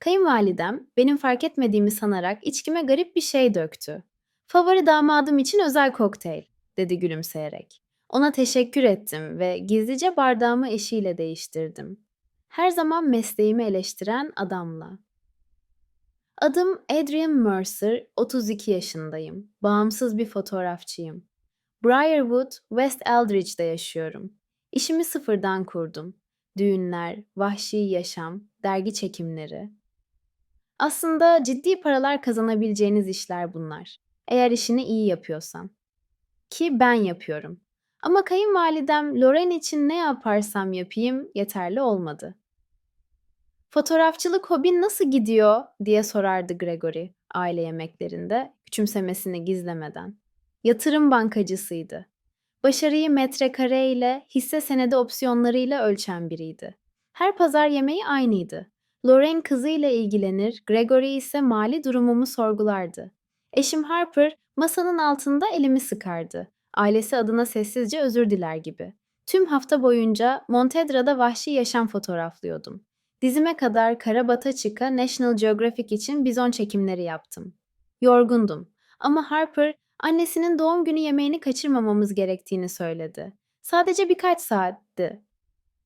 Kayınvalidem benim fark etmediğimi sanarak içkime garip bir şey döktü. Favori damadım için özel kokteyl, dedi gülümseyerek. Ona teşekkür ettim ve gizlice bardağımı eşiyle değiştirdim. Her zaman mesleğimi eleştiren adamla. Adım Adrian Mercer, 32 yaşındayım. Bağımsız bir fotoğrafçıyım. Briarwood, West Eldridge'de yaşıyorum. İşimi sıfırdan kurdum. Düğünler, vahşi yaşam, dergi çekimleri. Aslında ciddi paralar kazanabileceğiniz işler bunlar. Eğer işini iyi yapıyorsan. Ki ben yapıyorum. Ama kayınvalidem Loren için ne yaparsam yapayım yeterli olmadı. Fotoğrafçılık hobin nasıl gidiyor diye sorardı Gregory aile yemeklerinde küçümsemesini gizlemeden. Yatırım bankacısıydı. Başarıyı metrekare ile hisse senedi opsiyonlarıyla ölçen biriydi. Her pazar yemeği aynıydı. Lorraine kızıyla ilgilenir, Gregory ise mali durumumu sorgulardı. Eşim Harper masanın altında elimi sıkardı. Ailesi adına sessizce özür diler gibi. Tüm hafta boyunca Montedra'da vahşi yaşam fotoğraflıyordum. Dizime kadar Karabata çıka National Geographic için bizon çekimleri yaptım. Yorgundum ama Harper annesinin doğum günü yemeğini kaçırmamamız gerektiğini söyledi. Sadece birkaç saatti.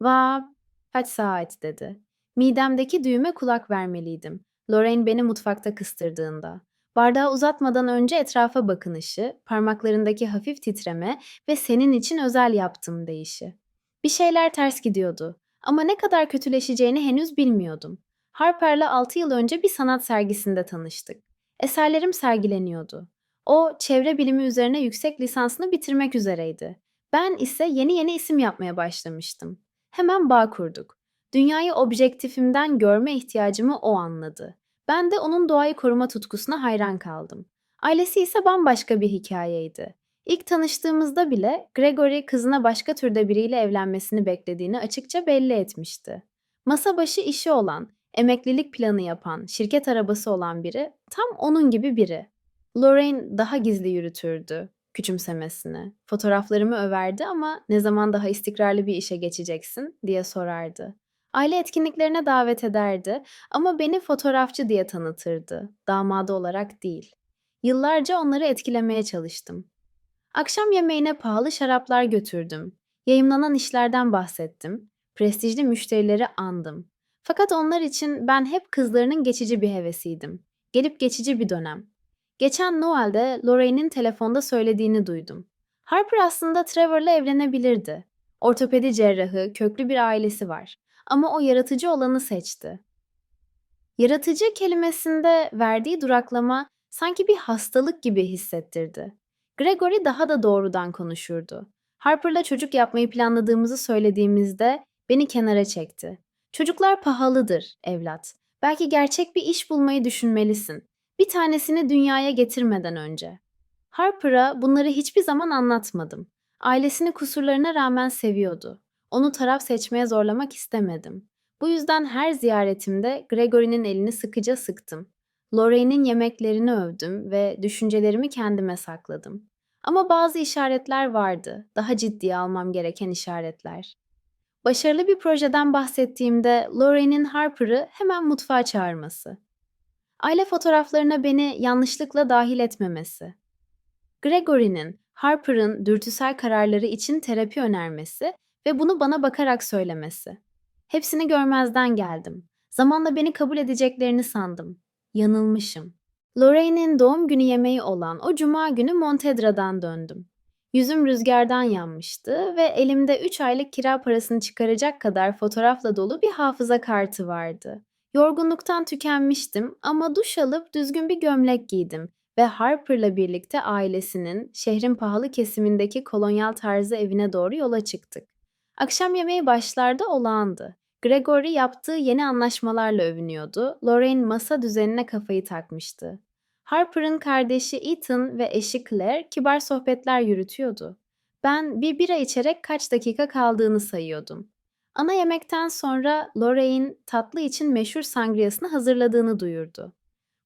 Va, kaç saat dedi. Midemdeki düğüme kulak vermeliydim. Lorraine beni mutfakta kıstırdığında. Bardağı uzatmadan önce etrafa bakınışı, parmaklarındaki hafif titreme ve senin için özel yaptım deyişi. Bir şeyler ters gidiyordu ama ne kadar kötüleşeceğini henüz bilmiyordum. Harper'la 6 yıl önce bir sanat sergisinde tanıştık. Eserlerim sergileniyordu. O çevre bilimi üzerine yüksek lisansını bitirmek üzereydi. Ben ise yeni yeni isim yapmaya başlamıştım. Hemen bağ kurduk. Dünyayı objektifimden görme ihtiyacımı o anladı. Ben de onun doğayı koruma tutkusuna hayran kaldım. Ailesi ise bambaşka bir hikayeydi. İlk tanıştığımızda bile Gregory kızına başka türde biriyle evlenmesini beklediğini açıkça belli etmişti. Masa başı işi olan, emeklilik planı yapan, şirket arabası olan biri, tam onun gibi biri. Lorraine daha gizli yürütürdü küçümsemesini. Fotoğraflarımı överdi ama ne zaman daha istikrarlı bir işe geçeceksin diye sorardı. Aile etkinliklerine davet ederdi ama beni fotoğrafçı diye tanıtırdı, damadı olarak değil. Yıllarca onları etkilemeye çalıştım. Akşam yemeğine pahalı şaraplar götürdüm. Yayımlanan işlerden bahsettim. Prestijli müşterileri andım. Fakat onlar için ben hep kızlarının geçici bir hevesiydim. Gelip geçici bir dönem. Geçen Noel'de Lorraine'in telefonda söylediğini duydum. Harper aslında Trevor'la evlenebilirdi. Ortopedi cerrahı, köklü bir ailesi var. Ama o yaratıcı olanı seçti. Yaratıcı kelimesinde verdiği duraklama sanki bir hastalık gibi hissettirdi. Gregory daha da doğrudan konuşurdu. Harper'la çocuk yapmayı planladığımızı söylediğimizde beni kenara çekti. Çocuklar pahalıdır, evlat. Belki gerçek bir iş bulmayı düşünmelisin. Bir tanesini dünyaya getirmeden önce. Harper'a bunları hiçbir zaman anlatmadım. Ailesini kusurlarına rağmen seviyordu. Onu taraf seçmeye zorlamak istemedim. Bu yüzden her ziyaretimde Gregory'nin elini sıkıca sıktım. Lorraine'in yemeklerini övdüm ve düşüncelerimi kendime sakladım. Ama bazı işaretler vardı, daha ciddiye almam gereken işaretler. Başarılı bir projeden bahsettiğimde Lorraine'in Harper'ı hemen mutfağa çağırması. Aile fotoğraflarına beni yanlışlıkla dahil etmemesi. Gregory'nin Harper'ın dürtüsel kararları için terapi önermesi ve bunu bana bakarak söylemesi. Hepsini görmezden geldim. Zamanla beni kabul edeceklerini sandım. Yanılmışım. Lorraine'in doğum günü yemeği olan o cuma günü Montedra'dan döndüm. Yüzüm rüzgardan yanmıştı ve elimde 3 aylık kira parasını çıkaracak kadar fotoğrafla dolu bir hafıza kartı vardı. Yorgunluktan tükenmiştim ama duş alıp düzgün bir gömlek giydim ve Harper'la birlikte ailesinin şehrin pahalı kesimindeki kolonyal tarzı evine doğru yola çıktık. Akşam yemeği başlarda olağandı. Gregory yaptığı yeni anlaşmalarla övünüyordu. Lorraine masa düzenine kafayı takmıştı. Harper'ın kardeşi Ethan ve eşi Claire kibar sohbetler yürütüyordu. Ben bir bira içerek kaç dakika kaldığını sayıyordum. Ana yemekten sonra Lorraine tatlı için meşhur sangriyasını hazırladığını duyurdu.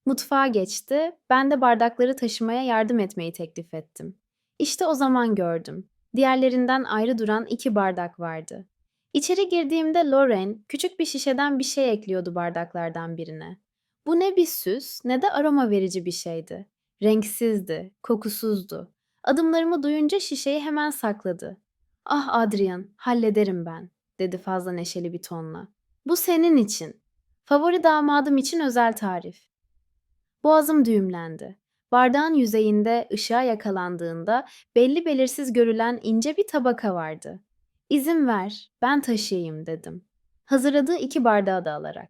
Mutfağa geçti, ben de bardakları taşımaya yardım etmeyi teklif ettim. İşte o zaman gördüm. Diğerlerinden ayrı duran iki bardak vardı. İçeri girdiğimde Lauren küçük bir şişeden bir şey ekliyordu bardaklardan birine. Bu ne bir süs ne de aroma verici bir şeydi. Renksizdi, kokusuzdu. Adımlarımı duyunca şişeyi hemen sakladı. Ah Adrian, hallederim ben, dedi fazla neşeli bir tonla. Bu senin için. Favori damadım için özel tarif. Boğazım düğümlendi. Bardağın yüzeyinde ışığa yakalandığında belli belirsiz görülen ince bir tabaka vardı. İzin ver, ben taşıyayım dedim. Hazırladığı iki bardağı da alarak.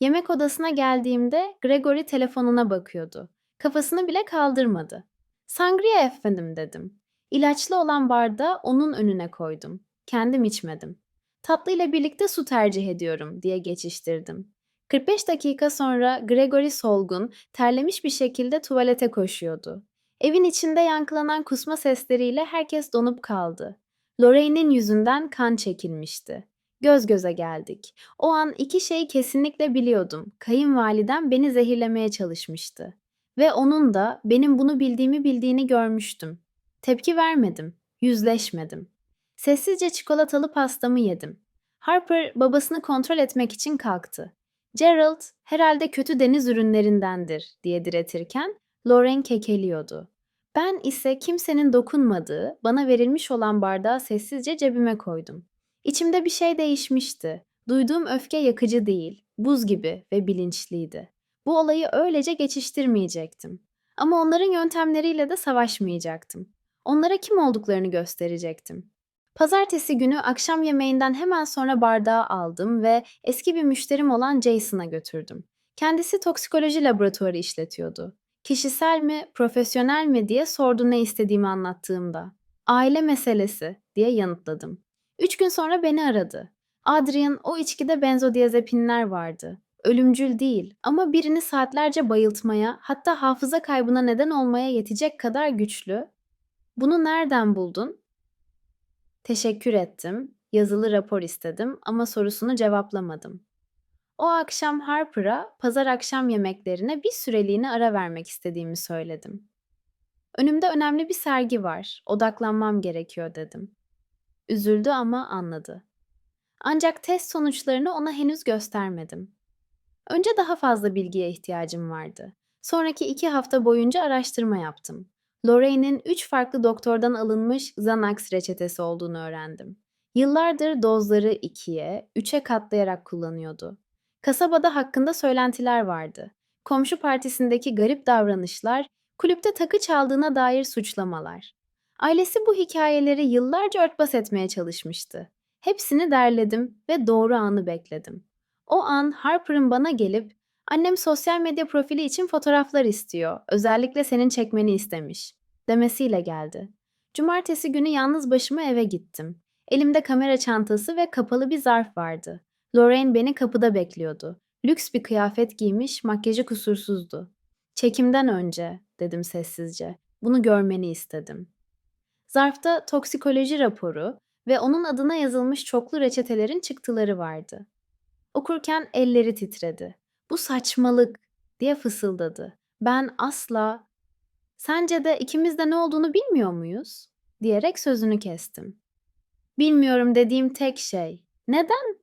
Yemek odasına geldiğimde Gregory telefonuna bakıyordu. Kafasını bile kaldırmadı. Sangria efendim dedim. İlaçlı olan bardağı onun önüne koydum. Kendim içmedim. Tatlı ile birlikte su tercih ediyorum diye geçiştirdim. 45 dakika sonra Gregory solgun, terlemiş bir şekilde tuvalete koşuyordu. Evin içinde yankılanan kusma sesleriyle herkes donup kaldı. Lorraine'in yüzünden kan çekilmişti. Göz göze geldik. O an iki şeyi kesinlikle biliyordum. Kayınvalidem beni zehirlemeye çalışmıştı. Ve onun da benim bunu bildiğimi bildiğini görmüştüm. Tepki vermedim, yüzleşmedim. Sessizce çikolatalı pastamı yedim. Harper babasını kontrol etmek için kalktı. Gerald herhalde kötü deniz ürünlerindendir diye diretirken Lauren kekeliyordu. Ben ise kimsenin dokunmadığı, bana verilmiş olan bardağı sessizce cebime koydum. İçimde bir şey değişmişti. Duyduğum öfke yakıcı değil, buz gibi ve bilinçliydi. Bu olayı öylece geçiştirmeyecektim. Ama onların yöntemleriyle de savaşmayacaktım. Onlara kim olduklarını gösterecektim. Pazartesi günü akşam yemeğinden hemen sonra bardağı aldım ve eski bir müşterim olan Jason'a götürdüm. Kendisi toksikoloji laboratuvarı işletiyordu. Kişisel mi, profesyonel mi diye sordu ne istediğimi anlattığımda. Aile meselesi diye yanıtladım. Üç gün sonra beni aradı. Adrian o içkide benzodiazepinler vardı. Ölümcül değil ama birini saatlerce bayıltmaya hatta hafıza kaybına neden olmaya yetecek kadar güçlü. Bunu nereden buldun? Teşekkür ettim. Yazılı rapor istedim ama sorusunu cevaplamadım. O akşam Harper'a pazar akşam yemeklerine bir süreliğine ara vermek istediğimi söyledim. Önümde önemli bir sergi var. Odaklanmam gerekiyor dedim. Üzüldü ama anladı. Ancak test sonuçlarını ona henüz göstermedim. Önce daha fazla bilgiye ihtiyacım vardı. Sonraki iki hafta boyunca araştırma yaptım. Lorraine'in üç farklı doktordan alınmış Xanax reçetesi olduğunu öğrendim. Yıllardır dozları ikiye, üçe katlayarak kullanıyordu. Kasabada hakkında söylentiler vardı. Komşu partisindeki garip davranışlar, kulüpte takı çaldığına dair suçlamalar. Ailesi bu hikayeleri yıllarca örtbas etmeye çalışmıştı. Hepsini derledim ve doğru anı bekledim. O an Harper'ın bana gelip Annem sosyal medya profili için fotoğraflar istiyor. Özellikle senin çekmeni istemiş. Demesiyle geldi. Cumartesi günü yalnız başıma eve gittim. Elimde kamera çantası ve kapalı bir zarf vardı. Lorraine beni kapıda bekliyordu. Lüks bir kıyafet giymiş, makyajı kusursuzdu. Çekimden önce, dedim sessizce. Bunu görmeni istedim. Zarfta toksikoloji raporu ve onun adına yazılmış çoklu reçetelerin çıktıları vardı. Okurken elleri titredi. Bu saçmalık diye fısıldadı. Ben asla Sence de ikimiz de ne olduğunu bilmiyor muyuz? diyerek sözünü kestim. Bilmiyorum dediğim tek şey. Neden?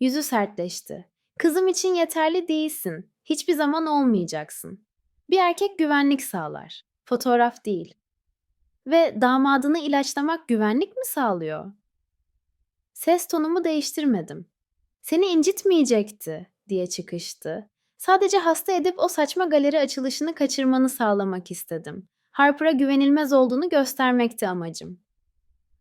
Yüzü sertleşti. Kızım için yeterli değilsin. Hiçbir zaman olmayacaksın. Bir erkek güvenlik sağlar. Fotoğraf değil. Ve damadını ilaçlamak güvenlik mi sağlıyor? Ses tonumu değiştirmedim. Seni incitmeyecekti diye çıkıştı. Sadece hasta edip o saçma galeri açılışını kaçırmanı sağlamak istedim. Harper'a güvenilmez olduğunu göstermekti amacım.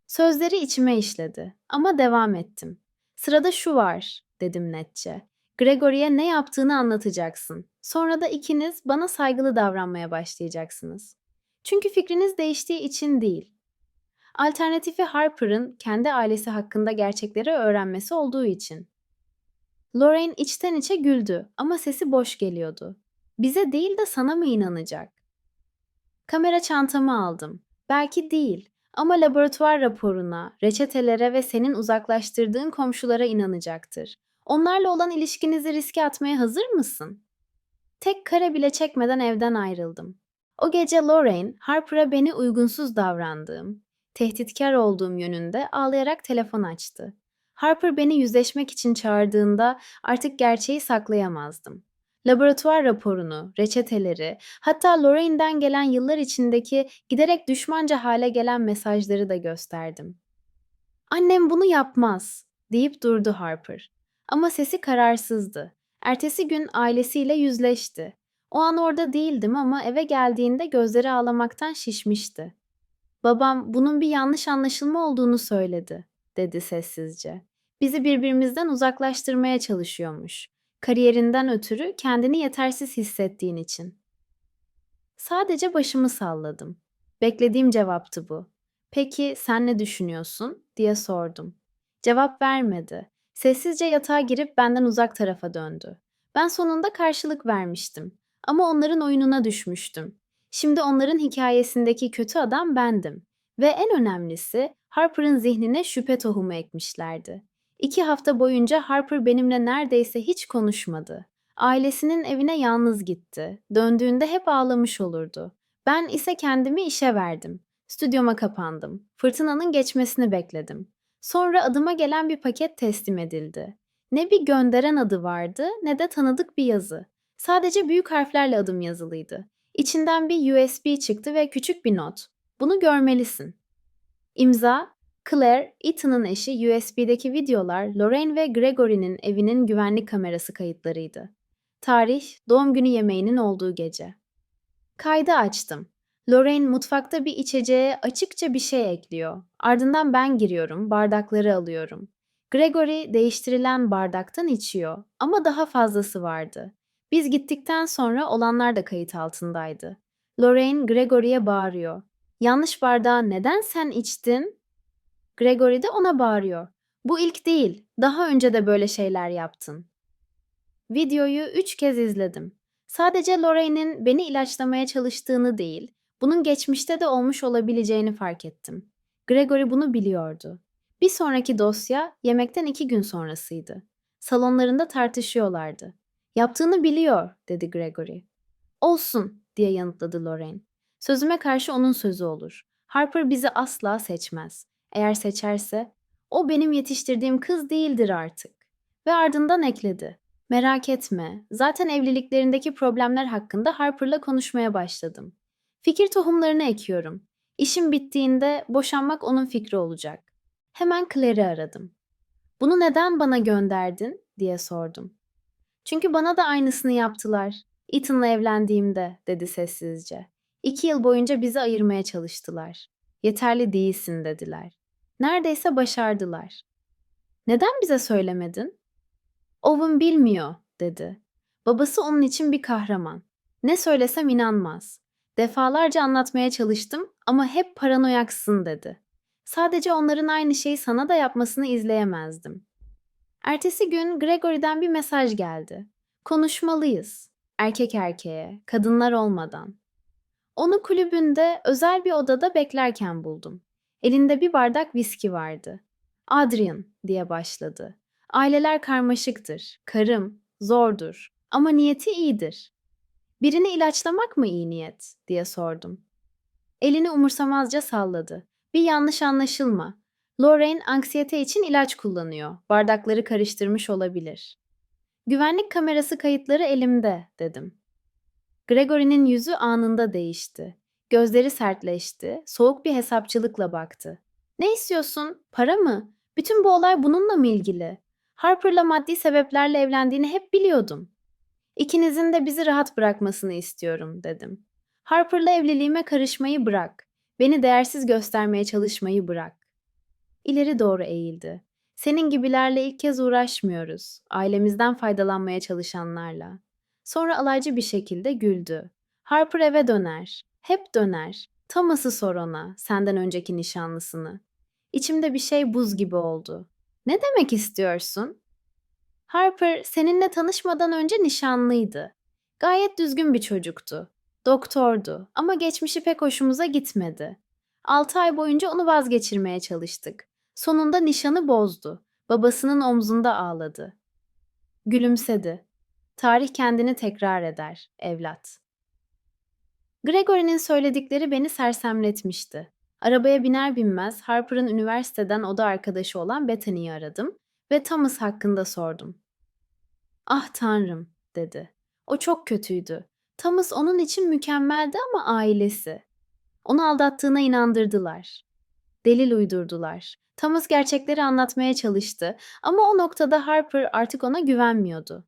Sözleri içime işledi ama devam ettim. Sırada şu var, dedim netçe. Gregory'e ne yaptığını anlatacaksın. Sonra da ikiniz bana saygılı davranmaya başlayacaksınız. Çünkü fikriniz değiştiği için değil. Alternatifi Harper'ın kendi ailesi hakkında gerçekleri öğrenmesi olduğu için. Lorraine içten içe güldü ama sesi boş geliyordu. Bize değil de sana mı inanacak? Kamera çantamı aldım. Belki değil ama laboratuvar raporuna, reçetelere ve senin uzaklaştırdığın komşulara inanacaktır. Onlarla olan ilişkinizi riske atmaya hazır mısın? Tek kare bile çekmeden evden ayrıldım. O gece Lorraine, Harper'a beni uygunsuz davrandığım, tehditkar olduğum yönünde ağlayarak telefon açtı. Harper beni yüzleşmek için çağırdığında artık gerçeği saklayamazdım. Laboratuvar raporunu, reçeteleri, hatta Lorraine'den gelen yıllar içindeki giderek düşmanca hale gelen mesajları da gösterdim. Annem bunu yapmaz, deyip durdu Harper. Ama sesi kararsızdı. Ertesi gün ailesiyle yüzleşti. O an orada değildim ama eve geldiğinde gözleri ağlamaktan şişmişti. Babam bunun bir yanlış anlaşılma olduğunu söyledi, dedi sessizce. Bizi birbirimizden uzaklaştırmaya çalışıyormuş. Kariyerinden ötürü kendini yetersiz hissettiğin için. Sadece başımı salladım. Beklediğim cevaptı bu. Peki sen ne düşünüyorsun? diye sordum. Cevap vermedi. Sessizce yatağa girip benden uzak tarafa döndü. Ben sonunda karşılık vermiştim. Ama onların oyununa düşmüştüm. Şimdi onların hikayesindeki kötü adam bendim. Ve en önemlisi Harper'ın zihnine şüphe tohumu ekmişlerdi. İki hafta boyunca Harper benimle neredeyse hiç konuşmadı. Ailesinin evine yalnız gitti. Döndüğünde hep ağlamış olurdu. Ben ise kendimi işe verdim. Stüdyoma kapandım. Fırtınanın geçmesini bekledim. Sonra adıma gelen bir paket teslim edildi. Ne bir gönderen adı vardı ne de tanıdık bir yazı. Sadece büyük harflerle adım yazılıydı. İçinden bir USB çıktı ve küçük bir not. Bunu görmelisin. İmza Claire, Ethan'ın eşi USB'deki videolar Lorraine ve Gregory'nin evinin güvenlik kamerası kayıtlarıydı. Tarih, doğum günü yemeğinin olduğu gece. Kaydı açtım. Lorraine mutfakta bir içeceğe açıkça bir şey ekliyor. Ardından ben giriyorum, bardakları alıyorum. Gregory değiştirilen bardaktan içiyor ama daha fazlası vardı. Biz gittikten sonra olanlar da kayıt altındaydı. Lorraine Gregory'e bağırıyor. Yanlış bardağı neden sen içtin? Gregory de ona bağırıyor. Bu ilk değil, daha önce de böyle şeyler yaptın. Videoyu üç kez izledim. Sadece Lorraine'in beni ilaçlamaya çalıştığını değil, bunun geçmişte de olmuş olabileceğini fark ettim. Gregory bunu biliyordu. Bir sonraki dosya yemekten iki gün sonrasıydı. Salonlarında tartışıyorlardı. Yaptığını biliyor, dedi Gregory. Olsun, diye yanıtladı Lorraine. Sözüme karşı onun sözü olur. Harper bizi asla seçmez. Eğer seçerse, o benim yetiştirdiğim kız değildir artık. Ve ardından ekledi. Merak etme, zaten evliliklerindeki problemler hakkında Harper'la konuşmaya başladım. Fikir tohumlarını ekiyorum. İşim bittiğinde boşanmak onun fikri olacak. Hemen Claire'i aradım. Bunu neden bana gönderdin diye sordum. Çünkü bana da aynısını yaptılar. Ethan'la evlendiğimde dedi sessizce. İki yıl boyunca bizi ayırmaya çalıştılar. Yeterli değilsin dediler. Neredeyse başardılar. Neden bize söylemedin? Owen bilmiyor, dedi. Babası onun için bir kahraman. Ne söylesem inanmaz. Defalarca anlatmaya çalıştım ama hep paranoyaksın dedi. Sadece onların aynı şeyi sana da yapmasını izleyemezdim. Ertesi gün Gregory'den bir mesaj geldi. Konuşmalıyız. Erkek erkeğe, kadınlar olmadan. Onu kulübünde özel bir odada beklerken buldum. Elinde bir bardak viski vardı. Adrian diye başladı. Aileler karmaşıktır. Karım, zordur. Ama niyeti iyidir. Birini ilaçlamak mı iyi niyet diye sordum. Elini umursamazca salladı. Bir yanlış anlaşılma. Lorraine anksiyete için ilaç kullanıyor. Bardakları karıştırmış olabilir. Güvenlik kamerası kayıtları elimde dedim. Gregory'nin yüzü anında değişti. Gözleri sertleşti, soğuk bir hesapçılıkla baktı. Ne istiyorsun? Para mı? Bütün bu olay bununla mı ilgili? Harper'la maddi sebeplerle evlendiğini hep biliyordum. İkinizin de bizi rahat bırakmasını istiyorum, dedim. Harper'la evliliğime karışmayı bırak. Beni değersiz göstermeye çalışmayı bırak. İleri doğru eğildi. Senin gibilerle ilk kez uğraşmıyoruz. Ailemizden faydalanmaya çalışanlarla. Sonra alaycı bir şekilde güldü. Harper eve döner. Hep döner. Thomas'ı sor ona, senden önceki nişanlısını. İçimde bir şey buz gibi oldu. Ne demek istiyorsun? Harper seninle tanışmadan önce nişanlıydı. Gayet düzgün bir çocuktu. Doktordu ama geçmişi pek hoşumuza gitmedi. Altı ay boyunca onu vazgeçirmeye çalıştık. Sonunda nişanı bozdu. Babasının omzunda ağladı. Gülümsedi. Tarih kendini tekrar eder, evlat. Gregory'nin söyledikleri beni sersemletmişti. Arabaya biner binmez Harper'ın üniversiteden oda arkadaşı olan Bethany'yi aradım ve Thomas hakkında sordum. Ah tanrım, dedi. O çok kötüydü. Thomas onun için mükemmeldi ama ailesi. Onu aldattığına inandırdılar. Delil uydurdular. Thomas gerçekleri anlatmaya çalıştı ama o noktada Harper artık ona güvenmiyordu.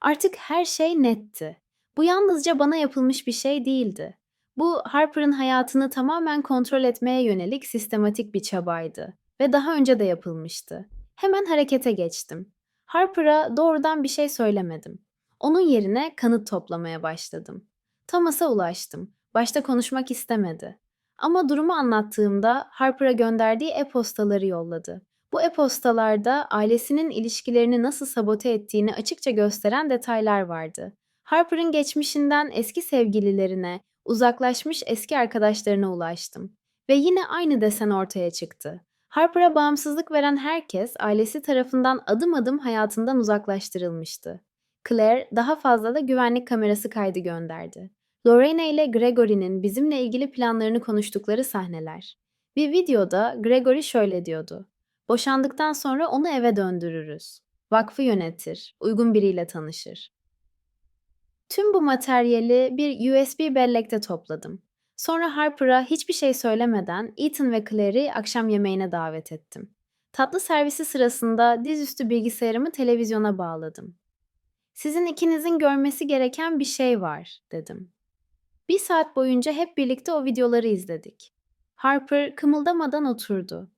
Artık her şey netti. Bu yalnızca bana yapılmış bir şey değildi. Bu Harper'ın hayatını tamamen kontrol etmeye yönelik sistematik bir çabaydı ve daha önce de yapılmıştı. Hemen harekete geçtim. Harper'a doğrudan bir şey söylemedim. Onun yerine kanıt toplamaya başladım. Thomas'a ulaştım. Başta konuşmak istemedi. Ama durumu anlattığımda Harper'a gönderdiği e-postaları yolladı. Bu e-postalarda ailesinin ilişkilerini nasıl sabote ettiğini açıkça gösteren detaylar vardı. Harper'ın geçmişinden eski sevgililerine, uzaklaşmış eski arkadaşlarına ulaştım. Ve yine aynı desen ortaya çıktı. Harper'a bağımsızlık veren herkes ailesi tarafından adım adım hayatından uzaklaştırılmıştı. Claire daha fazla da güvenlik kamerası kaydı gönderdi. Lorena ile Gregory'nin bizimle ilgili planlarını konuştukları sahneler. Bir videoda Gregory şöyle diyordu. Boşandıktan sonra onu eve döndürürüz. Vakfı yönetir, uygun biriyle tanışır. Tüm bu materyali bir USB bellekte topladım. Sonra Harper'a hiçbir şey söylemeden Ethan ve Claire'i akşam yemeğine davet ettim. Tatlı servisi sırasında dizüstü bilgisayarımı televizyona bağladım. Sizin ikinizin görmesi gereken bir şey var, dedim. Bir saat boyunca hep birlikte o videoları izledik. Harper kımıldamadan oturdu.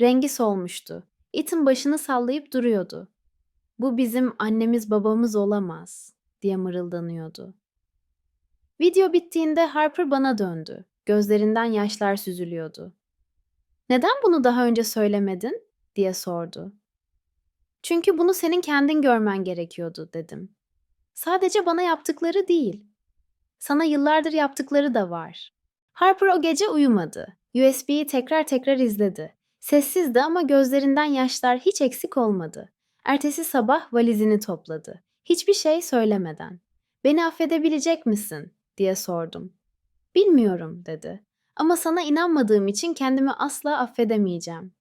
Rengi solmuştu. Ethan başını sallayıp duruyordu. Bu bizim annemiz babamız olamaz, diye mırıldanıyordu. Video bittiğinde Harper bana döndü. Gözlerinden yaşlar süzülüyordu. Neden bunu daha önce söylemedin? diye sordu. Çünkü bunu senin kendin görmen gerekiyordu dedim. Sadece bana yaptıkları değil. Sana yıllardır yaptıkları da var. Harper o gece uyumadı. USB'yi tekrar tekrar izledi. Sessizdi ama gözlerinden yaşlar hiç eksik olmadı. Ertesi sabah valizini topladı. Hiçbir şey söylemeden. Beni affedebilecek misin? diye sordum. Bilmiyorum dedi. Ama sana inanmadığım için kendimi asla affedemeyeceğim.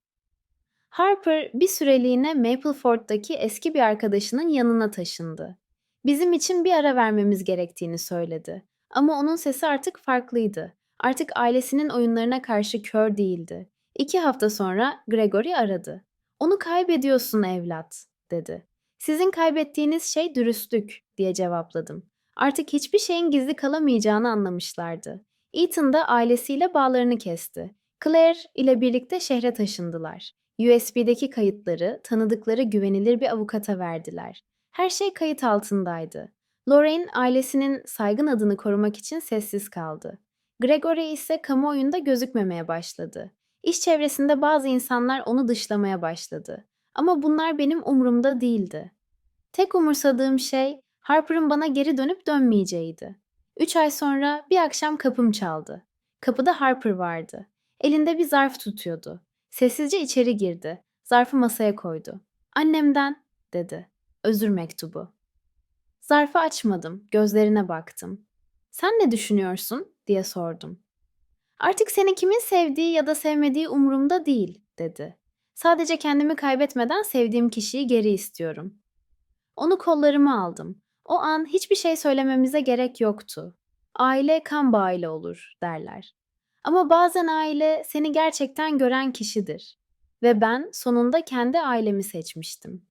Harper bir süreliğine Mapleford'daki eski bir arkadaşının yanına taşındı. Bizim için bir ara vermemiz gerektiğini söyledi. Ama onun sesi artık farklıydı. Artık ailesinin oyunlarına karşı kör değildi. İki hafta sonra Gregory aradı. Onu kaybediyorsun evlat, dedi. Sizin kaybettiğiniz şey dürüstlük, diye cevapladım. Artık hiçbir şeyin gizli kalamayacağını anlamışlardı. Ethan da ailesiyle bağlarını kesti. Claire ile birlikte şehre taşındılar. USB'deki kayıtları tanıdıkları güvenilir bir avukata verdiler. Her şey kayıt altındaydı. Lorraine ailesinin saygın adını korumak için sessiz kaldı. Gregory ise kamuoyunda gözükmemeye başladı. İş çevresinde bazı insanlar onu dışlamaya başladı. Ama bunlar benim umurumda değildi. Tek umursadığım şey Harper'ın bana geri dönüp dönmeyeceğiydi. Üç ay sonra bir akşam kapım çaldı. Kapıda Harper vardı. Elinde bir zarf tutuyordu. Sessizce içeri girdi. Zarfı masaya koydu. Annemden, dedi. Özür mektubu. Zarfı açmadım, gözlerine baktım. Sen ne düşünüyorsun? diye sordum. Artık seni kimin sevdiği ya da sevmediği umurumda değil, dedi. Sadece kendimi kaybetmeden sevdiğim kişiyi geri istiyorum. Onu kollarıma aldım. O an hiçbir şey söylememize gerek yoktu. Aile kan bağıyla olur derler. Ama bazen aile seni gerçekten gören kişidir. Ve ben sonunda kendi ailemi seçmiştim.